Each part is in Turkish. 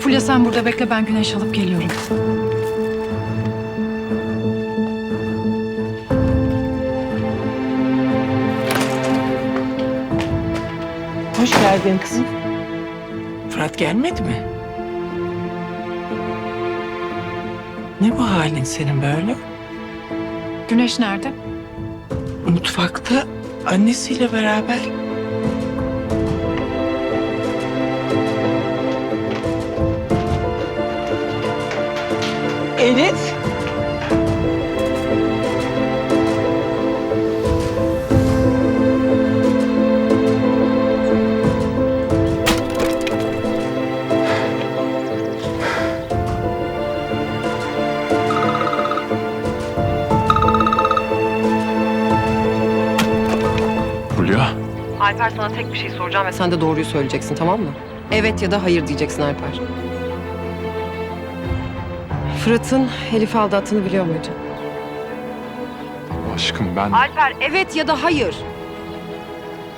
Fulya sen burada bekle ben güneş alıp geliyorum. Hoş geldin kızım. Fırat gelmedi mi? Ne bu halin senin böyle? Güneş nerede? Mutfakta annesiyle beraber. Elif. Alper sana tek bir şey soracağım ve sen de doğruyu söyleyeceksin tamam mı? Evet ya da hayır diyeceksin Alper. Fırat'ın Elif'i aldattığını biliyor muydun? Aşkım ben... Alper evet ya da hayır.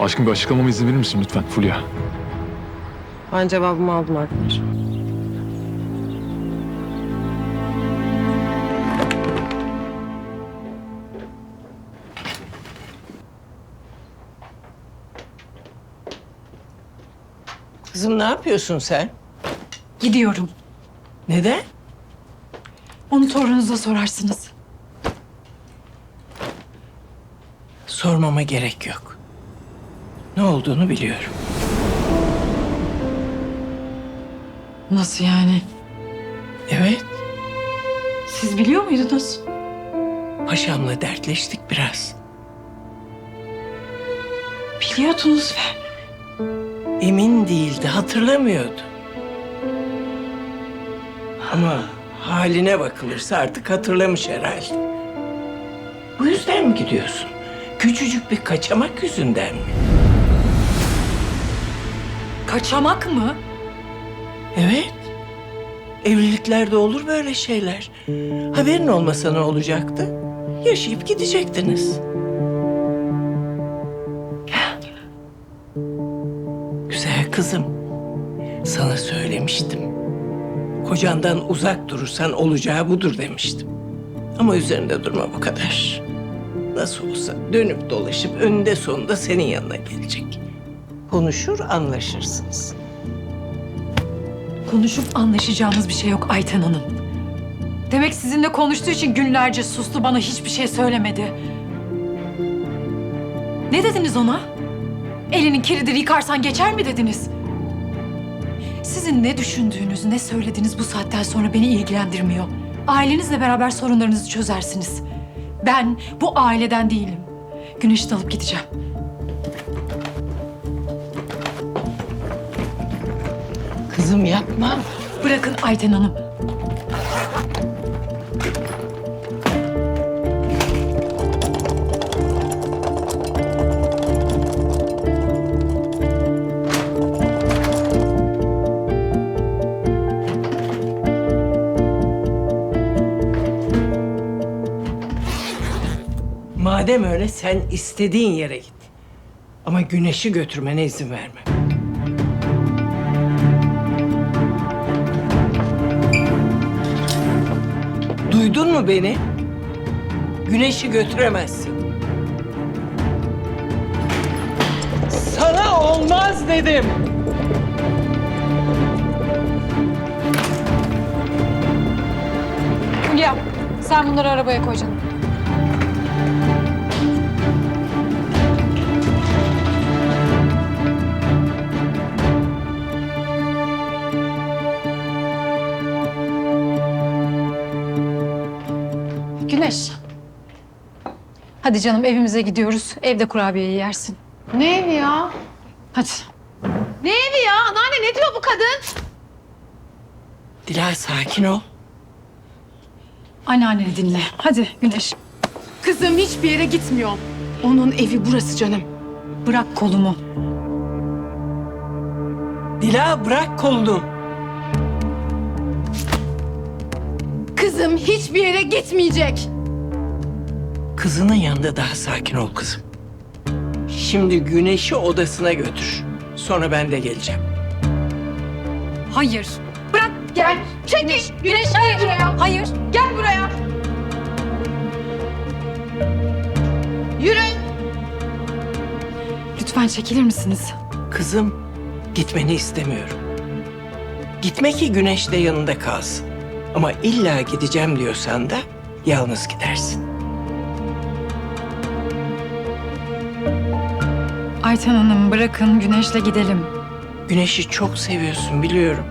Aşkım bir açıklamama izin verir misin lütfen Fulya? Ben cevabımı aldım Alper. Kızım ne yapıyorsun sen? Gidiyorum. Neden? Onu torununuza sorarsınız. Sormama gerek yok. Ne olduğunu biliyorum. Nasıl yani? Evet, Siz biliyor muydunuz? paşamla dertleştik biraz. Biliyordunuz ve Emin değildi, hatırlamıyordu. Ama haline bakılırsa artık hatırlamış herhalde. Bu yüzden mi gidiyorsun? Küçücük bir kaçamak yüzünden mi? kaçamak mı? Evet. Evliliklerde olur böyle şeyler. Haberin olmasa ne olacaktı? Yaşayıp gidecektiniz. Kızım. Sana söylemiştim. Kocandan uzak durursan olacağı budur demiştim. Ama üzerinde durma bu kadar. Nasıl olsa dönüp dolaşıp önünde sonunda senin yanına gelecek. Konuşur anlaşırsınız. Konuşup anlaşacağımız bir şey yok Ayten Hanım. Demek sizinle konuştuğu için günlerce sustu bana hiçbir şey söylemedi. Ne dediniz ona? Elinin kiridir yıkarsan geçer mi dediniz? Sizin ne düşündüğünüz, ne söylediğiniz bu saatten sonra beni ilgilendirmiyor. Ailenizle beraber sorunlarınızı çözersiniz. Ben bu aileden değilim. Güneşi de alıp gideceğim. Kızım yapma. Bırakın Ayten Hanım. Madem öyle sen istediğin yere git. Ama güneşi götürmene izin vermem. Duydun mu beni? Güneşi götüremezsin. Sana olmaz dedim. Hülya, sen bunları arabaya koy Hadi canım evimize gidiyoruz. Evde kurabiyeyi yersin. Ne evi ya? Hadi. Ne evi ya? Anneanne ne diyor bu kadın? Dilay sakin ol. Anneanneni dinle. Hadi Güneş. Kızım hiçbir yere gitmiyor. Onun evi burası canım. Bırak kolumu. Dila bırak kolunu. Kızım hiçbir yere gitmeyecek. Kızının yanında daha sakin ol kızım. Şimdi güneşi odasına götür. Sonra ben de geleceğim. Hayır. Bırak gel. Çekil. Güneş gel buraya. Hayır. Gel buraya. Yürü. Lütfen çekilir misiniz? Kızım, gitmeni istemiyorum. Gitme ki güneş de yanında kalsın. Ama illa gideceğim diyorsan da yalnız gidersin. Ayten Hanım bırakın Güneş'le gidelim. Güneşi çok seviyorsun biliyorum.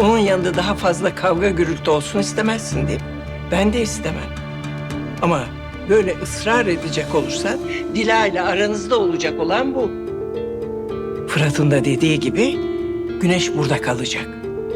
Onun yanında daha fazla kavga gürültü olsun istemezsin değil mi? Ben de istemem. Ama böyle ısrar edecek olursan Dila ile aranızda olacak olan bu. Fırat'ın da dediği gibi Güneş burada kalacak.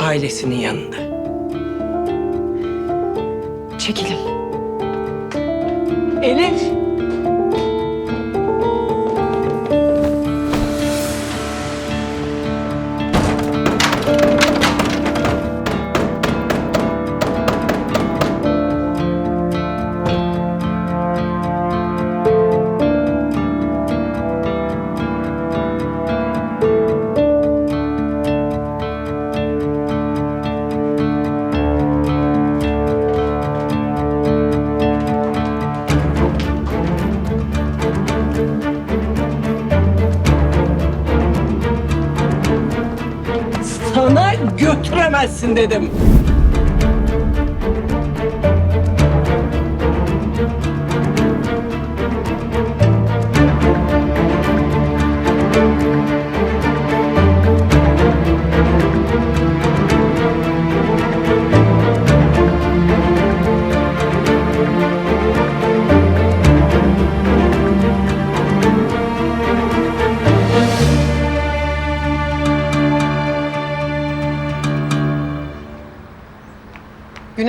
Ailesinin yanında. Çekilin. Elif. Götüremezsin dedim.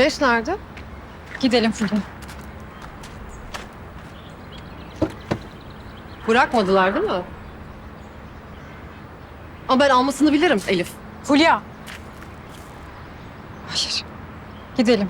Güneş nerede? Gidelim Fulya. Bırakmadılar değil mi? Ama ben almasını bilirim Elif. Fulya. Hayır. Gidelim.